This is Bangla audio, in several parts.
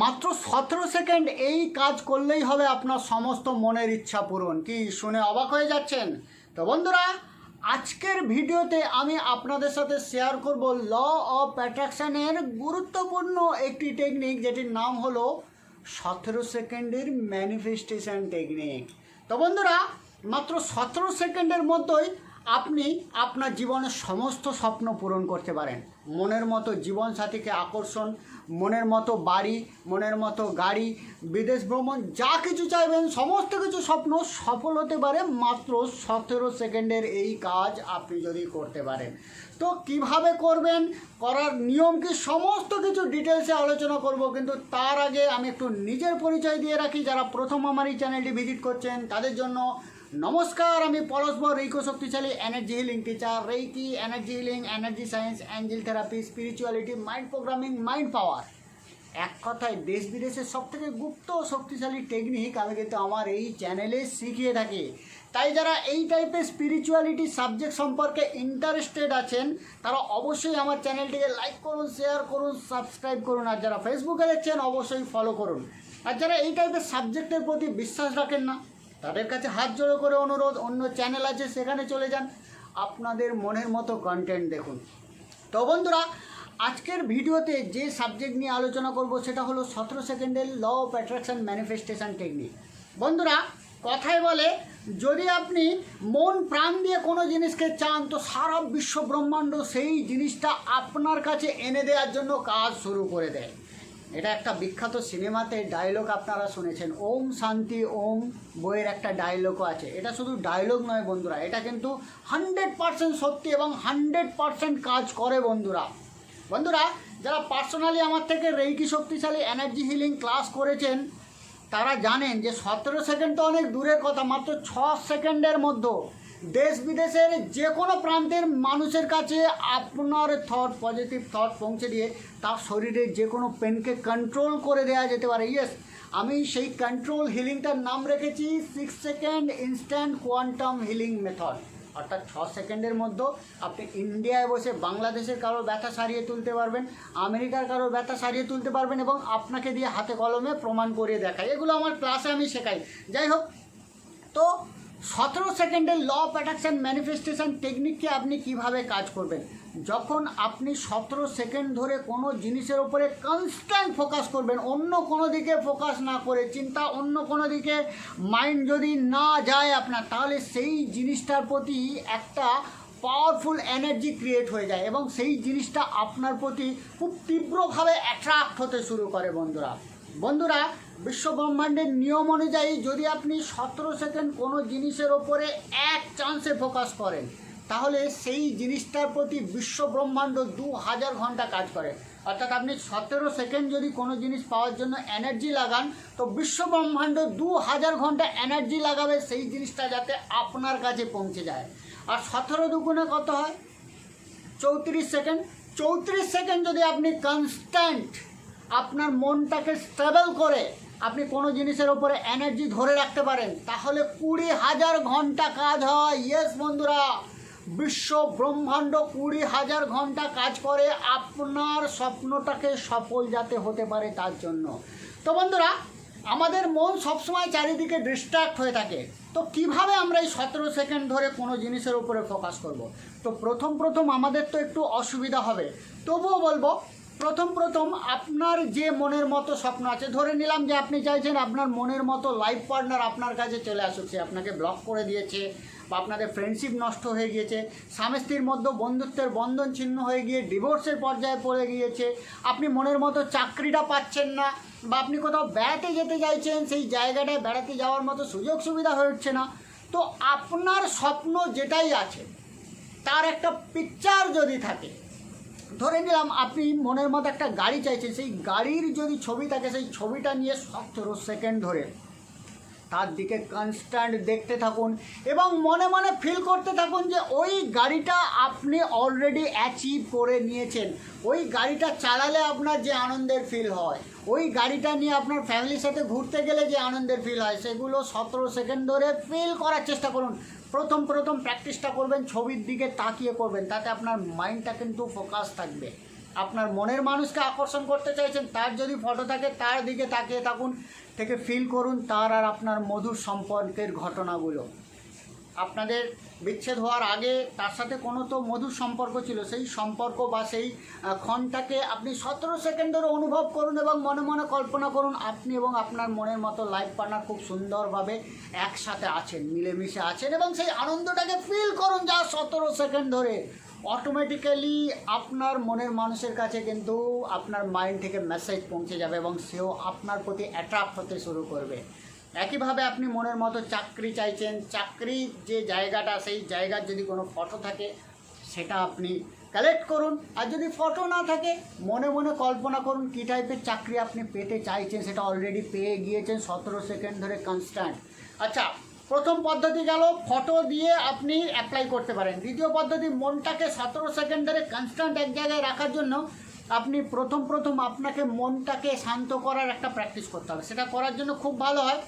মাত্র সতেরো সেকেন্ড এই কাজ করলেই হবে আপনার সমস্ত মনের ইচ্ছা পূরণ। কি শুনে অবাক হয়ে যাচ্ছেন? তো বন্ধুরা, আজকের ভিডিওতে আমি আপনাদের সাথে শেয়ার করব ল অফ অ্যাট্রাকশানের গুরুত্বপূর্ণ একটি টেকনিক যেটির নাম হলো সতেরো সেকেন্ডের ম্যানিফেস্টেশন টেকনিক তো বন্ধুরা, মাত্র সতেরো সেকেন্ডের মধ্যেই আপনি আপনার জীবনের সমস্ত স্বপ্ন পূরণ করতে পারেন। মনের মতো জীবনসাথীকে আকর্ষণ, মনের মতো বাড়ি, মনের মতো গাড়ি, বিদেশ ভ্রমণ, যা কিছু চাইবেন, সমস্ত কিছু স্বপ্ন সফল হতে পারে মাত্র সতেরো সেকেন্ডের এই কাজ আপনি যদি করতে পারেন। তো কীভাবে করবেন? করার নিয়ম কি? সমস্ত কিছু ডিটেলসে আলোচনা করব, কিন্তু তার আগে আমি একটু নিজের পরিচয় দিয়ে রাখি। যারা প্রথম আমার এই চ্যানেলটি ভিজিট করছেন, তাদের জন্য নমস্কার, আমি পরস্পর রেইকো শক্তিশালী energy healing teacher reiki energy healing energy science angel therapy spirituality mind programming mind power এক কথায়, দেশ বিদেশের সব থেকে গুপ্ত শক্তিশালী টেকনিক আমি কিন্তু আমার এই চ্যানেলে শিখিয়ে থাকি। তাই যারা এই টাইপের স্পিরিচুয়ালিটি সাবজেক্ট সম্পর্কে ইন্টারেস্টেড আছেন, তারা অবশ্যই আমার চ্যানেলটিকে লাইক করুন শেয়ার করুন সাবস্ক্রাইব করুন, আর যারা ফেসবুকে দেখছেন, অবশ্যই ফলো করুন। আর যারা এই টাইপের সাবজেক্টের প্রতি বিশ্বাস রাখেন না তাদের কাছে হাত জোড়ো করে অনুরোধ, অন্য চ্যানেল আছে, সেখানে চলে যান। আপনাদের মনের মতো কন্টেন্ট দেখুন। তো বন্ধুরা, আজকের ভিডিওতে যে সাবজেক্ট নিয়ে আলোচনা করব, সেটা হলো সতেরো সেকেন্ডের law of attraction manifestation technique বন্ধুরা, কথায় বলে, যদি আপনি মন প্রাণ দিয়ে কোনো জিনিসকে চান, তো সারা বিশ্ব ব্রহ্মাণ্ড সেই জিনিসটা আপনার কাছে এনে দেওয়ার জন্য কাজ শুরু করে দেয়। এটা একটা বিখ্যাত সিনেমাতে ডায়লগ আপনারা শুনেছেন। ওম শান্তি, ওম বইয়ের একটা ডায়লগও আছে। এটা শুধু ডায়লগ নয় বন্ধুরা, এটা কিন্তু হান্ড্রেড পারসেন্ট সত্যি এবং হান্ড্রেড পারসেন্ট কাজ করে বন্ধুরা। বন্ধুরা, যারা পার্সোনালি আমার থেকে রেইকি শক্তিশালী এনার্জি হিলিং ক্লাস করেছেন, তারা জানেন যে সতেরো সেকেন্ড তো অনেক দূরের কথা, মাত্র ছ সেকেন্ডের মধ্যে। দেশ বিদেশের যে কোনো প্রান্তের মানুষের কাছে আপনার থট পজিটিভ থট পৌঁছে দিয়ে তার শরীরের যে কোনো পেনকে কন্ট্রোল করে দেওয়া যেতে পারে। ইয়েস আমি সেই কন্ট্রোল হিলিংটার নাম রেখেছি six second instant quantum healing method অর্থাৎ ছ সেকেন্ডের মধ্যে আপনি ইন্ডিয়ায় বসে বাংলাদেশের কারও ব্যথা সারিয়ে তুলতে পারবেন, আমেরিকার কারও ব্যথা সারিয়ে তুলতে পারবেন এবং আপনাকে দিয়ে হাতে কলমে প্রমাণ করিয়ে দেখায়। এগুলো আমার ক্লাসে আমি শেখাই। যাই হোক, তো সতেরো সেকেন্ডের ল অফ অ্যাট্রাকশন ম্যানিফেস্টেশন টেকনিককে আপনি কীভাবে কাজ করবেন? যখন আপনি সতেরো সেকেন্ড ধরে কোনো জিনিসের উপরে কনস্ট্যান্ট ফোকাস করবেন, অন্য কোনো দিকে ফোকাস না করে, চিন্তা অন্য কোনো দিকে মাইন্ড যদি না যায় আপনার, তাহলে সেই জিনিসটার প্রতি একটা পাওয়ারফুল এনার্জি ক্রিয়েট হয়ে যায় এবং সেই জিনিসটা আপনার প্রতি খুব তীব্রভাবে অ্যাট্রাক্ট হতে শুরু করে বন্ধুরা। বন্ধুরা বিশ্ব ব্রহ্মাণ্ডের নিয়ম অনুযায়ী যদি আপনি সতেরো সেকেন্ড কোনো জিনিসের ওপরে এক চান্সে ফোকাস করেন, তাহলে সেই জিনিসটার প্রতি বিশ্ব ব্রহ্মাণ্ড দু হাজার ঘণ্টা কাজ করে। অর্থাৎ আপনি সতেরো সেকেন্ড যদি কোনো জিনিস পাওয়ার জন্য এনার্জি লাগান, তো বিশ্ব ব্রহ্মাণ্ড দু হাজার ঘণ্টা এনার্জি লাগাবে সেই জিনিসটা যাতে আপনার কাছে পৌঁছে যায়। আর সতেরো দুগুণে কত হয়? চৌত্রিশ সেকেন্ড। চৌত্রিশ সেকেন্ড যদি আপনি কনস্ট্যান্ট আপনার মনটাকে স্টেবল করে আপনি কোনো জিনিসের ওপরে এনার্জি ধরে রাখতে পারেন, তাহলে কুড়ি হাজার ঘণ্টা কাজ হয়। ইয়েস বন্ধুরা। বিশ্ব ব্রহ্মাণ্ড কুড়ি হাজার ঘণ্টা কাজ করে, আপনার স্বপ্নটাকে সফল যাতে হতে পারে তার জন্য। তো বন্ধুরা, আমাদের মন সবসময় চারিদিকে ডিস্ট্রাক্ট হয়ে থাকে। তো কীভাবে আমরা এই সতেরো সেকেন্ড ধরে কোনো জিনিসের উপরে ফোকাস করব। তো প্রথম প্রথম আমাদের তো একটু অসুবিধা হবে। তবুও বলব প্রথম প্রথম আপনার যে মনের মতো স্বপ্ন আছে, ধরে নিলাম যে আপনি চাইছেন আপনার মনের মতো লাইফ পার্টনার আপনার কাছে চলে আসুক, সে আপনাকে ব্লক করে দিয়েছে বা আপনাদের ফ্রেন্ডশিপ নষ্ট হয়ে গিয়েছে, স্বামী স্ত্রীর মধ্যে বন্ধুত্বের বন্ধন ছিন্ন হয়ে গিয়ে ডিভোর্সের পর্যায়ে পড়ে গিয়েছে, আপনি মনের মতো চাকরিটা পাচ্ছেন না বা আপনি কোথাও বেড়াতে যেতে চাইছেন, সেই জায়গাটায় বেড়াতে যাওয়ার মতো সুযোগ সুবিধা হয়ে উঠছে না, তো আপনার স্বপ্ন যেটাই আছে, তার একটা পিকচার যদি থাকে ধরে নিলাম আপনি মনের মতো একটা গাড়ি চাইছেন, সেই গাড়ির যদি ছবি থাকে, সেই ছবিটা নিয়ে সতেরো সেকেন্ড ধরে। তার দিকে কনস্ট্যান্ট দেখতে থাকুন এবং মনে মনে ফিল করতে থাকুন যে ওই গাড়িটা আপনি অলরেডি অ্যাচিভ করে নিয়েছেন। ওই গাড়িটা চালালে আপনার যে আনন্দের ফিল হয়, ওই গাড়িটা নিয়ে আপনার ফ্যামিলির সাথে ঘুরতে গেলে যে আনন্দের ফিল হয়, সেগুলো সতেরো সেকেন্ড ধরে ফিল করার চেষ্টা করুন। প্রথম প্রথম প্র্যাকটিসটা করবেন, ছবির দিকে তাকিয়ে করবেন, তাতে আপনার মাইন্ডটা কিন্তু ফোকাস থাকবে। আপনার মনের মানুষকে আকর্ষণ করতে চাইছেন, তার যদি ফটো থাকে, তার দিকে তাকিয়ে থাকুন, থেকে ফিল করুন তার আর আপনার মধুর সম্পর্কের ঘটনাগুলো। আপনাদের বিচ্ছেদ হওয়ার আগে তার সাথে কোনো তো মধুর সম্পর্ক ছিল, সেই সম্পর্ক বা সেই ক্ষণটাকে আপনি সতেরো সেকেন্ড ধরে অনুভব করুন এবং মনে মনে কল্পনা করুন, আপনি এবং আপনার মনের মতো লাইফ পার্টনার খুব সুন্দরভাবে একসাথে আছেন, মিলেমিশে আছেন এবং সেই আনন্দটাকে ফিল করুন যা সতেরো সেকেন্ড ধরে। অটোমেটিক্যালি আপনার মনের মানুষের কাছে কিন্তু আপনার মাইন্ড থেকে মেসেজ পৌঁছে যাবে এবং সেও আপনার প্রতি অ্যাট্রাক্ট হতে শুরু করবে। একইভাবে আপনি মনের মতো চাকরি চাইছেন চাকরির যে জায়গাটা, সেই জায়গার যদি কোনো ফটো থাকে, সেটা আপনি কালেক্ট করুন। আর যদি ফটো না থাকে, মনে মনে কল্পনা করুন কী টাইপের চাকরি আপনি পেতে চাইছেন, সেটা অলরেডি পেয়ে গিয়েছেন সতেরো সেকেন্ড ধরে কনস্ট্যান্ট আচ্ছা প্রথম পদ্ধতি গেল ফটো দিয়ে আপনি অ্যাপ্লাই করতে পারেন। দ্বিতীয় পদ্ধতি, মনটাকে সতেরো সেকেন্ড ধরে কনস্ট্যান্ট এক জায়গায় রাখার জন্য আপনি প্রথম প্রথম আপনাকে মনটাকে শান্ত করার একটা প্র্যাকটিস করতে হবে। সেটা করার জন্য খুব ভালো হয়।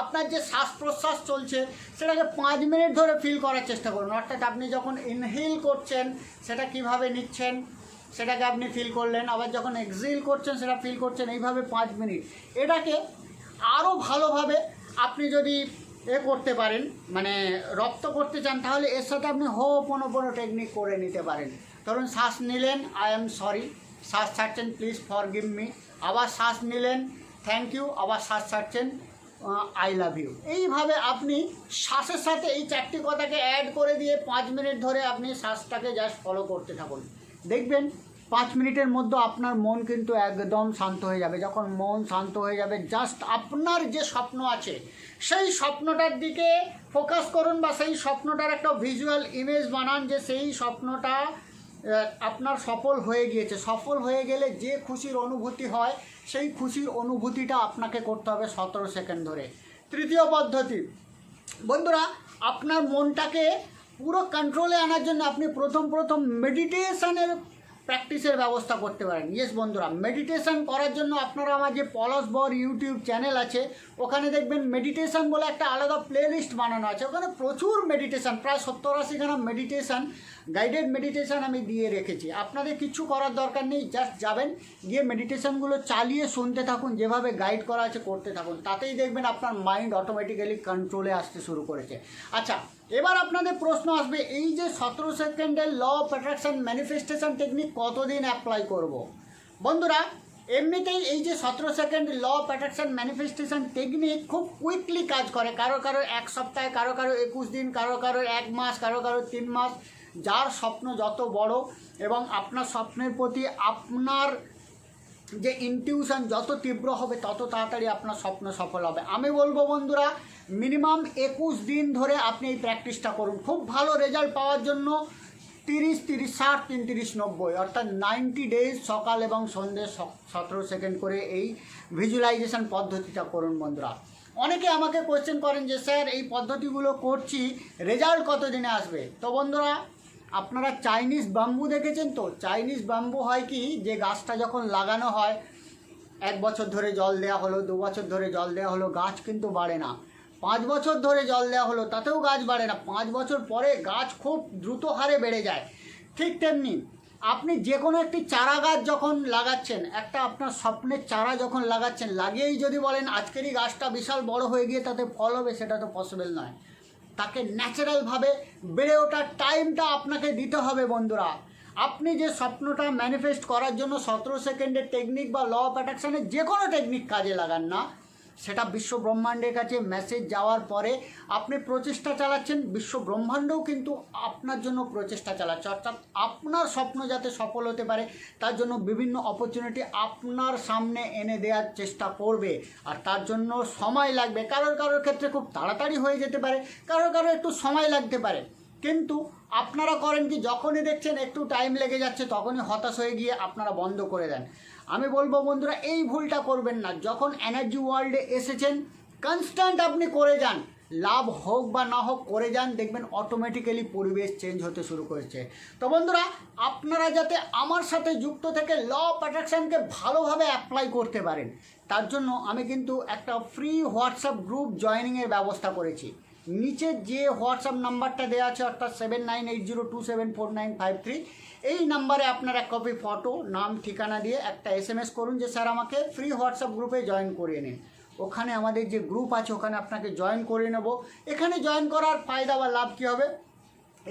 আপনার যে শ্বাস প্রশ্বাস চলছে, সেটাকে পাঁচ মিনিট ধরে ফিল করার চেষ্টা করুন। অর্থাৎ আপনি যখন ইনহেল করছেন, সেটা কীভাবে নিচ্ছেন, সেটাকে আপনি ফিল করলেন, আবার যখন এক্সিল করছেন, সেটা ফিল করছেন, এইভাবে পাঁচ মিনিট। এটাকে আরও ভালোভাবে আপনি যদি এ করতে পারেন মানে রপ্ত করতে চান, তাহলে এর সাথে আপনি হো কোনো কোনো টেকনিক করে নিতে পারেন। ধরুন, শ্বাস নিলেন আই এম সরি শ্বাস ছাড়ছেন প্লিজ ফর গিভ মি আবার শ্বাস নিলেন থ্যাংক ইউ আবার শ্বাস ছাড়ছেন আই লাভ ইউ এইভাবে আপনি শ্বাসের সাথে এই চারটি কথাকে অ্যাড করে দিয়ে পাঁচ মিনিট ধরে আপনি শ্বাসটাকে জাস্ট ফলো করতে থাকুন। দেখবেন পাঁচ মিনিটের মধ্যে আপনার মন কিন্তু একদম শান্ত হয়ে যাবে। যখন মন শান্ত হয়ে যাবে জাস্ট আপনার যে স্বপ্ন আছে, সেই স্বপ্নটার দিকে ফোকাস করুন বা সেই স্বপ্নটার একটা ভিজুয়াল ইমেজ বানান যে সেই স্বপ্নটা আপনার সফল হয়ে গিয়েছে। সফল হয়ে গেলে যে খুশির অনুভূতি হয়, সেই খুশির অনুভূতিটা আপনাকে করতে হবে সতেরো সেকেন্ড ধরে। তৃতীয় পদ্ধতি। বন্ধুরা, আপনার মনটাকে পুরো কন্ট্রোলে আনার জন্য আপনি প্রথম প্রথম মেডিটেশনের প্র্যাকটিসের ব্যবস্থা করতে পারেন। ইয়েস বন্ধুরা মেডিটেশন করার জন্য আপনারা আমার যে পলাশ বর ইউটিউব চ্যানেল আছে, ওখানে দেখবেন মেডিটেশন বলে একটা আলাদা প্লেলিস্ট বানানো আছে। ওখানে প্রচুর মেডিটেশন প্রায় সত্তর আশিখানা মেডিটেশন গাইডেড মেডিটেশান আমি দিয়ে রেখেছি। আপনাদের কিছু করার দরকার নেই জাস্ট যাবেন, গিয়ে মেডিটেশনগুলো চালিয়ে শুনতে থাকুন, যেভাবে গাইড করা আছে করতে থাকুন। তাতেই দেখবেন আপনার মাইন্ড অটোমেটিক্যালি কন্ট্রোলে আসতে শুরু করেছে। আচ্ছা এবার আপনাদের প্রশ্ন আসবে, এই যে সতেরো সেকেন্ডের law of attraction manifestation technique কতদিন অ্যাপ্লাই করব। বন্ধুরা, এমনিতেই এই যে সতেরো second law of attraction manifestation technique খুব কুইকলি কাজ করে। কারও কারও এক সপ্তাহে, কারও কারও একুশ দিন, কারও কারও এক মাস, কারও কারও তিন মাস। যার স্বপ্ন যত বড় এবং আপনার স্বপ্নের প্রতি আপনার যে ইনটিউশন যত তীব্র হবে, তত তাড়াতাড়ি আপনার স্বপ্ন সফল হবে। আমি বলব বন্ধুরা মিনিমাম একুশ দিন ধরে আপনি এই প্র্যাকটিসটা করুন। খুব ভালো রেজাল্ট পাওয়ার জন্য তিরিশ তিরিশ, ষাট তিন তিরিশ নব্বই, অর্থাৎ নাইনটি ডেজ সকাল এবং সন্ধ্যে সতেরো সেকেন্ড করে এই ভিজুয়ালাইজেশন পদ্ধতিটা করুন বন্ধুরা। অনেকে আমাকে কোয়েশ্চেন করেন যে, স্যার, এই পদ্ধতিগুলো করছি রেজাল্ট কত দিনে আসবে? তো বন্ধুরা আপনারা চাইনিজ বাম্বু দেখেছেন তো? চাইনিজ বাম্বু হয় কি, যে গাছটা যখন লাগানো হয়, এক বছর ধরে জল দেওয়া হলো, দু বছর ধরে জল দেওয়া হলো, গাছ কিন্তু বাড়ে না। পাঁচ বছর ধরে জল দেওয়া হলো, তাতেও গাছ বাড়ে না। পাঁচ বছর পরে গাছ খুব দ্রুত হারে বেড়ে যায়। ঠিক তেমনি আপনি যে কোনো একটি চারা গাছ যখন লাগাচ্ছেন, একটা আপনার স্বপ্নের চারা যখন লাগাচ্ছেন, লাগিয়েই যদি বলেন, আজকেরই গাছটা বিশাল বড় হয়ে গিয়ে তাতে ফল হবে, সেটা তো পসিবল নয়। তাকে ন্যাচারালভাবে বেড়ে ওঠার টাইমটা আপনাকে দিতে হবে বন্ধুরা। আপনি যে স্বপ্নটা ম্যানিফেস্ট করার জন্য সতেরো সেকেন্ডের টেকনিক বা ল অফ অ্যাট্রাকশানের যে কোনো টেকনিক কাজে লাগান না সেটা বিশ্ব ব্রহ্মাণ্ডের কাছে মেসেজ যাওয়ার পরে আপনি প্রচেষ্টা চালাচ্ছেন বিশ্ব ব্রহ্মাণ্ডও কিন্তু আপনার জন্য প্রচেষ্টা চালাচ্ছে। অর্থাৎ আপনার স্বপ্ন যাতে সফল হতে পারে, তার জন্য বিভিন্ন অপরচুনিটি আপনার সামনে এনে দেওয়ার চেষ্টা করবে। আর তার জন্য সময় লাগবে। কারোর কারোর ক্ষেত্রে খুব তাড়াতাড়ি হয়ে যেতে পারে, কারোর কারোর একটু সময় লাগতে পারে। কিন্তু আপনারা করেন কি, যখনই দেখছেন একটু টাইম লেগে যাচ্ছে, তখনই হতাশ হয়ে গিয়ে আপনারা বন্ধ করে দেন। আমি বলব বন্ধুরা, এই ভুলটা করবেন না। যখন এনার্জি ওয়ার্ল্ডে এসেছেন কনস্ট্যান্ট আপনি করে যান। লাভ হোক বা না হোক, করে যান, দেখবেন অটোমেটিক্যালি পরিবেশ চেঞ্জ হতে শুরু করেছে। তো বন্ধুরা, আপনারা যাতে আমার সাথে যুক্ত থেকে ল অফ অ্যাট্রাকশানকে ভালোভাবে অ্যাপ্লাই করতে পারেন, তার জন্য আমি কিন্তু একটা ফ্রি হোয়াটসঅ্যাপ গ্রুপ জয়েনিংয়ের ব্যবস্থা করেছি। নিচে যে হোয়াটসঅ্যাপ নাম্বারটা দেওয়া আছে, অর্থাৎ seven nine eight zero two seven four nine five three এই নাম্বারে আপনার এক কপি ফটো নাম, ঠিকানা দিয়ে একটা এস এম এস করুন যে, স্যার, আমাকে ফ্রি হোয়াটসঅ্যাপ গ্রুপে জয়েন করিয়ে নিন। ওখানে আমাদের যে গ্রুপ আছে, ওখানে আপনাকে জয়েন করে নেব। এখানে জয়েন করার ফায়দা বা লাভ কী হবে?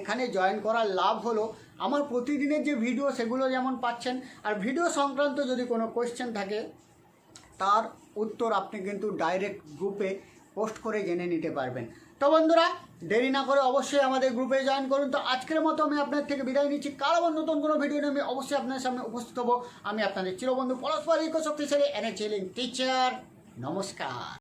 এখানে জয়েন করার লাভ হলো, আমার প্রতিদিনের যে ভিডিও সেগুলো যেমন পাচ্ছেন, আর ভিডিও সংক্রান্ত যদি কোনো কোয়েশ্চেন থাকে, তার উত্তর আপনি কিন্তু ডাইরেক্ট গ্রুপে পোস্ট করে জেনে নিতে পারবেন। তো বন্ধুরা, দেরি না করে অবশ্যই আমাদের গ্রুপে জয়েন করুন। তো আজকের মতো আমি আপনার থেকে বিদায় নিচ্ছি। কারও আবার নতুন কোনো ভিডিও নিয়ে আমি অবশ্যই আপনার সামনে উপস্থিত হব। আমি আপনাদের চিরবন্ধু পরস্পর ইকো শক্তিশালী এনার্জি টিচার নমস্কার।